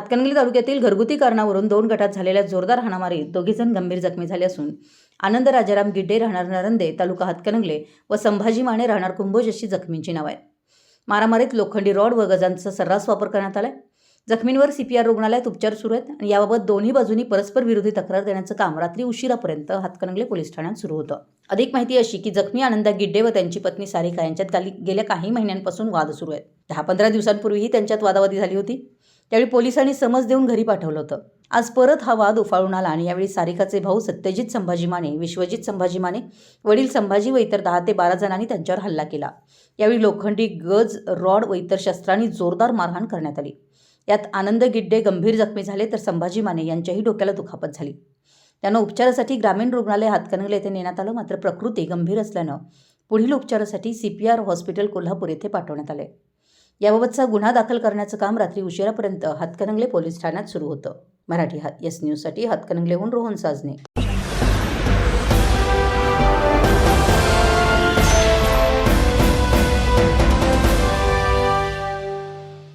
हातकणंगले तालुक्यातील घरगुती कारणावरून दोन गटात झालेल्या जोरदार हाणामारीत दोघीजण गंभीर जखमी झाले असून आनंद राजाराम गिड्डे राहणार नरंदे तालुका हातकणंगले व संभाजी माने राहणार कुंभोज अशी जखमींची नाव आहेत. मारामारीत लोखंडी रॉड व गजांचा सर्रास वापर करण्यात आलाय. जखमींवर सीपीआर रुग्णालयात उपचार सुरू आहेत आणि याबाबत दोन्ही बाजूंनी परस्पर विरोधी तक्रार देण्याचं काम रात्री उशिरापर्यंत हातकणंगले पोलीस ठाण्यात सुरू होतं. अधिक माहिती अशी की जखमी आनंदा गिड्डे व त्यांची पत्नी सारिका यांच्यात गाली- गेल्या काही महिन्यांपासून वाद सुरू आहेत. दहा पंधरा दिवसांपूर्वीही त्यांच्यात वादावादी झाली होती. त्यावेळी पोलिसांनी समज देऊन घरी पाठवलं होतं. आज परत हा वाद उफाळून आला आणि यावेळी सारिकाचे भाऊ सत्यजित संभाजी माने विश्वजित संभाजी माने वडील संभाजी व इतर दहा ते बारा जणांनी त्यांच्यावर हल्ला केला. यावेळी लोखंडी गज रॉड व इतर शस्त्रांनी जोरदार मारहाण करण्यात आली. यात आनंद गिड्डे गंभीर जखमी झाले तर संभाजी माने यांच्याही डोक्याला दुखापत झाली. त्यांना उपचारासाठी ग्रामीण रुग्णालय हातकणंगले येथे नेण्यात आलं मात्र प्रकृती गंभीर असल्यानं पुढील उपचारासाठी C P R hospital Kolhapur येथे पाठवण्यात आले. याबाबतचा गुन्हा दाखल करण्याचं काम रात्री उशिरापर्यंत हातकणंगले पोलीस ठाण्यात सुरू होतं. मराठी हा यस न्यूजसाठी हातकणंगलेहून रोहन साजने.